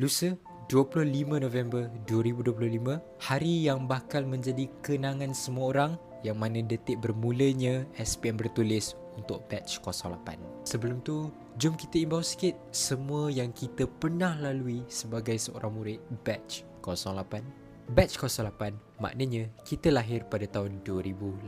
Lusa 25 November 2025 Hari yang bakal menjadi kenangan semua orang Yang mana detik bermulanya SPM bertulis untuk batch 08 Sebelum tu, jom kita imbau sikit Semua yang kita pernah lalui sebagai seorang murid batch 08 Batch 08 maknanya kita lahir pada tahun 2008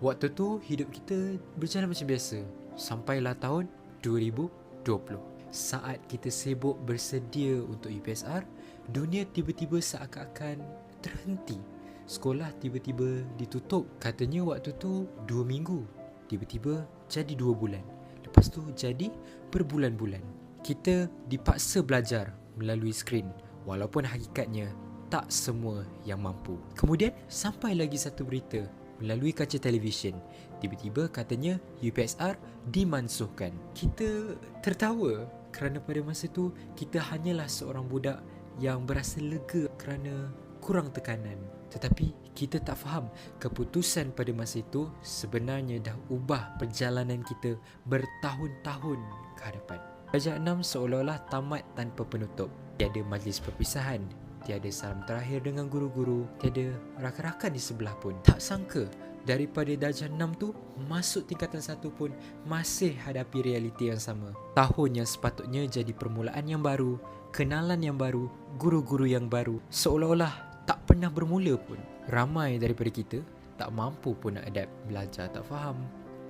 Waktu tu hidup kita berjalan macam biasa Sampailah tahun 2020 Saat kita sibuk bersedia untuk UPSR dunia tiba-tiba seakan-akan terhenti. Sekolah tiba-tiba ditutup. Katanya waktu tu dua minggu. Tiba-tiba jadi dua bulan. Lepas tu jadi berbulan-bulan. Kita dipaksa belajar melalui skrin. Walaupun hakikatnya tak semua yang mampu. Kemudian sampai lagi satu berita melalui kaca televisyen. Tiba-tiba katanya UPSR dimansuhkan. Kita tertawa kerana pada masa tu kita hanyalah seorang budak yang berasa lega kerana kurang tekanan. Tetapi kita tak faham keputusan pada masa itu sebenarnya dah ubah perjalanan kita bertahun-tahun ke hadapan. Darjah 6 seolah-olah tamat tanpa penutup. Tiada majlis perpisahan, tiada salam terakhir dengan guru-guru, tiada rakan-rakan di sebelah pun. Tak sangka daripada darjah 6 tu masuk tingkatan 1 pun masih hadapi realiti yang sama. Tahun yang sepatutnya jadi permulaan yang baru, kenalan yang baru, guru-guru yang baru seolah-olah tak pernah bermula pun. Ramai daripada kita tak mampu pun nak adapt, belajar tak faham,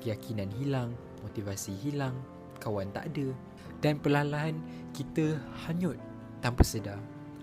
keyakinan hilang, motivasi hilang, kawan tak ada dan perlahan-lahan kita hanyut tanpa sedar.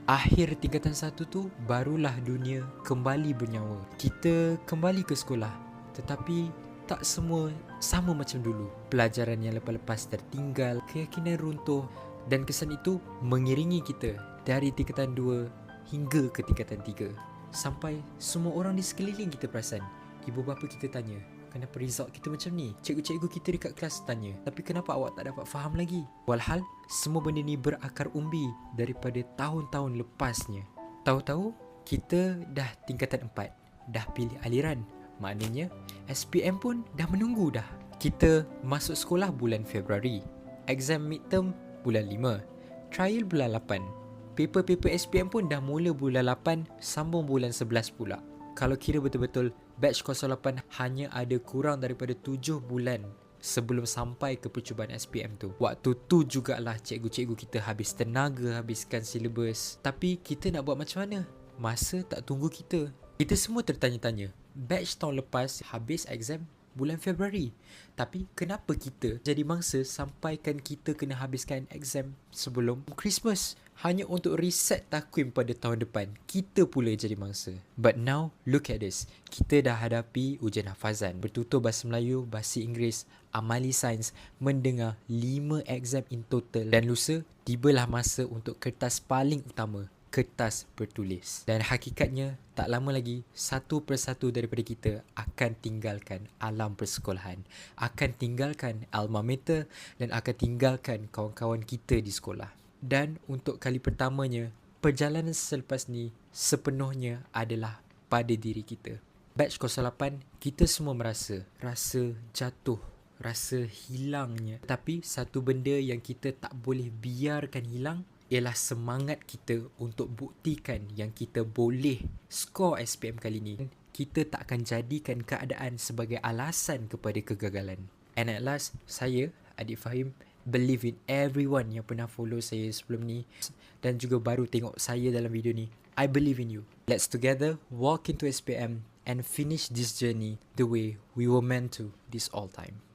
Akhir tingkatan satu tu barulah dunia kembali bernyawa. Kita kembali ke sekolah tetapi tak semua sama macam dulu. Pelajaran yang lepas-lepas tertinggal, keyakinan runtuh, dan kesan itu mengiringi kita dari tingkatan 2 hingga ke tingkatan 3 sampai semua orang di sekeliling kita perasan ibu bapa kita tanya kenapa result kita macam ni? Cikgu-cikgu kita dekat kelas tanya tapi kenapa awak tak dapat faham lagi? Walhal semua benda ni berakar umbi daripada tahun-tahun lepasnya. Tahu-tahu kita dah tingkatan 4 dah pilih aliran. Maknanya SPM pun dah menunggu dah. Kita masuk sekolah bulan Februari exam midterm bulan 5 Trial bulan 8 Paper-paper SPM pun dah mula bulan 8 Sambung bulan 11 pula. Kalau kira betul-betul Batch 08 hanya ada kurang daripada 7 bulan Sebelum sampai ke percubaan SPM tu. Waktu tu jugalah cikgu-cikgu kita habis tenaga Habiskan silibus. Tapi kita nak buat macam mana? Masa tak tunggu kita. Kita semua tertanya-tanya. Batch tahun lepas habis exam bulan Februari. Tapi kenapa kita jadi mangsa sampaikan kita kena habiskan exam sebelum Christmas? Hanya untuk reset takwim pada tahun depan. Kita pula jadi mangsa. But now, look at this. Kita dah hadapi ujian hafazan. Bertutur bahasa Melayu, bahasa Inggeris, amali sains, mendengar 5 exam in total. Dan lusa, tibalah masa untuk kertas paling utama kertas bertulis. Dan hakikatnya, tak lama lagi, satu persatu daripada kita akan tinggalkan alam persekolahan. Akan tinggalkan alma mater dan akan tinggalkan kawan-kawan kita di sekolah. Dan untuk kali pertamanya, perjalanan selepas ni sepenuhnya adalah pada diri kita. Batch 08, kita semua merasa rasa jatuh, rasa hilangnya. Tapi satu benda yang kita tak boleh biarkan hilang ialah semangat kita untuk buktikan yang kita boleh skor SPM kali ini. Kita tak akan jadikan keadaan sebagai alasan kepada kegagalan. And at last, saya, Adik Fahim, believe in everyone yang pernah follow saya sebelum ni dan juga baru tengok saya dalam video ni. I believe in you. Let's together walk into SPM and finish this journey the way we were meant to this all time.